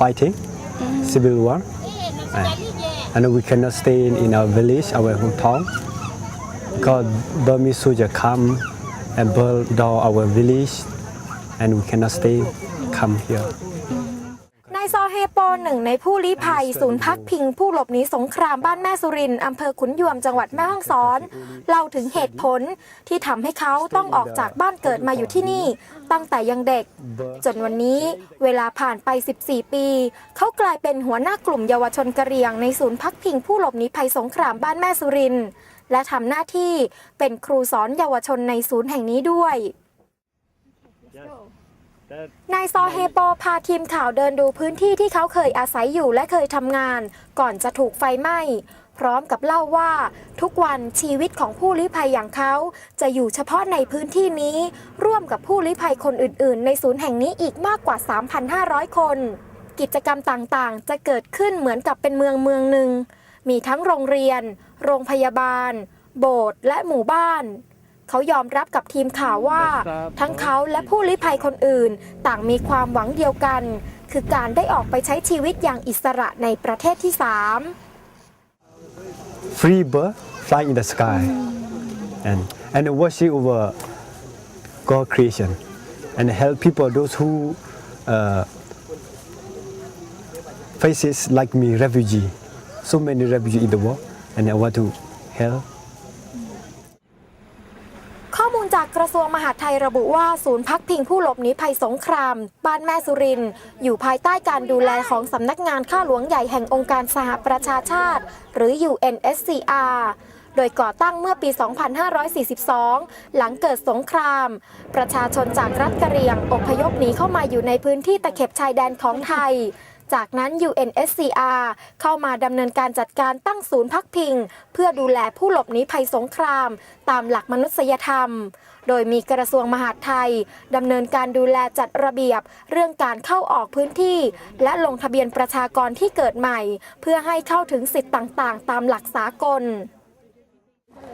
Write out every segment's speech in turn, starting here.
fighting, civil war, and, and we cannot stay in, in our village, our hometown, because Burmese soldier come and burn down our village, and we cannot stay, come here. นายซอเฮโปหนึ่งในผู้ลี้ภัย ศูนย์พักพิงผู้หลบหนีสงครามบ้านแม่สุรินทร์อำเภอขุนยวมจังหวัดแม่ฮ่องสอน เล่าถึงเหตุผลที่ทำให้เขาต้องออกจากบ้านเกิดมาอยู่ที่นี่ ตั้งแต่ยังเด็ก จนวันนี้เวลาผ่านไป 14 ปี เขากลายเป็นหัวหน้ากลุ่มเยาวชนกะเหรี่ยงในศูนย์พักพิงผู้หลบหนีภัยสงครามบ้านแม่สุรินทร์และทำหน้าที่เป็นครูสอนเยาวชนในศูนย์แห่งนี้ด้วย นายซอเฮโปพาทีมข่าวเดินดูพื้นที่ที่เขาเคยอาศัยอยู่และเคยทำงาน ก่อนจะถูกไฟไหม้พร้อมกับเล่าว่าทุกวันชีวิตของผู้ลี้ภัยอย่างเขา จะอยู่เฉพาะในพื้นที่นี้ ร่วมกับผู้ลี้ภัยคนอื่น ๆ ในศูนย์แห่งนี้อีกมากกว่า 3,500 คน กิจกรรมต่างๆ จะเกิดขึ้นเหมือนกับเป็นเมืองเมืองหนึ่ง มีทั้งโรงเรียน โรงพยาบาล โบสถ์และหมู่บ้าน เขายอมรับกับทีมข่าวว่า ทั้งเขาและผู้ลี้ภัยคนอื่น ต่างมีความหวังเดียวกัน คือการได้ออกไปใช้ชีวิตอย่างอิสระในประเทศที่ 3 Free bird fly in the sky, and and worship over God creation, and help people those who uh, faces like me refugee, so many refugee in the world, and I want to help. ข้อมูล จากกระทรวงมหาดไทยระบุว่าศูนย์พักพิงผู้หลบหนีภัยสงคราม บ้านแม่สุริน อยู่ภายใต้การดูแลของสำนักงานข้าหลวงใหญ่แห่งองค์การสหประชาชาติ หรือ UNSCR โดยก่อตั้งเมื่อปี 2542 หลังเกิดสงคราม ประชาชนจากรัฐกะเหรี่ยงอพยพหนีเข้ามาอยู่ในพื้นที่ตะเข็บชายแดนของไทย จากนั้น UNSCR เข้ามาดำเนินการจัดการตั้งศูนย์พักพิง เพื่อดูแลผู้หลบหนีภัยสงคราม ตามหลักมนุษยธรรม โดยมีกระทรวงมหาดไทยดำเนินการดูแลจัดระเบียบ เรื่องการเข้าออกพื้นที่ และลงทะเบียนประชากรที่เกิดใหม่ เพื่อให้เข้าถึงสิทธิ์ต่างๆ ตามหลักสากล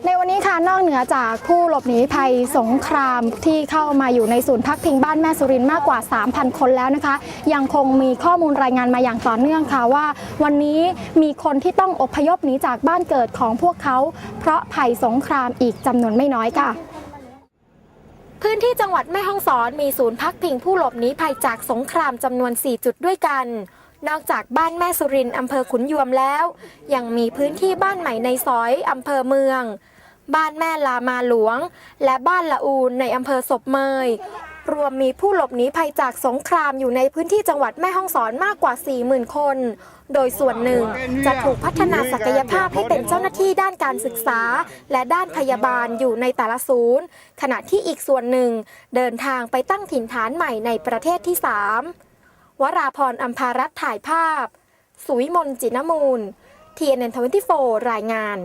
ในวันนี้ค่ะนอกเหนือจากผู้หลบหนีภัยสงครามที่เข้ามาอยู่ในศูนย์พักพิงบ้านแม่สุรินมากกว่า 3,000 คนแล้วนะคะ ยังคงมีข้อมูลรายงานมาอย่างต่อเนื่องค่ะว่า วันนี้มีคนที่ต้องอพยพหนีจากบ้านเกิดของพวกเขา เพราะภัยสงครามอีกจำนวนไม่น้อยค่ะพื้นที่จังหวัดแม่ฮ่องสอนมีศูนย์พักพิงผู้หลบหนีภัยจากสงครามจำนวน 4 จุดด้วยกัน นอกจากบ้านแม่สุรินอำเภอขุนยวมแล้ว ยังมีพื้นที่บ้านใหม่ในซอยอำเภอเมือง บ้านแม่ลามาหลวง และบ้านละอูนในอำเภอศพเมย รวมมีผู้หลบหนีภัยจากสงครามอยู่ในพื้นที่จังหวัดแม่ฮ่องสอนมากกว่า 40,000 คน โดยส่วนหนึ่งจะถูกพัฒนาศักยภาพให้เป็นเจ้าหน้าที่ด้านการศึกษา และด้านพยาบาลอยู่ในแต่ละศูนย์ ขณะที่อีกส่วนหนึ่งเดินทางไปตั้งถิ่นฐานใหม่ในประเทศที่ 3 วราพรอัมภารัตถ่ายภาพ สุวิมลจินมูล TNN24 รายงาน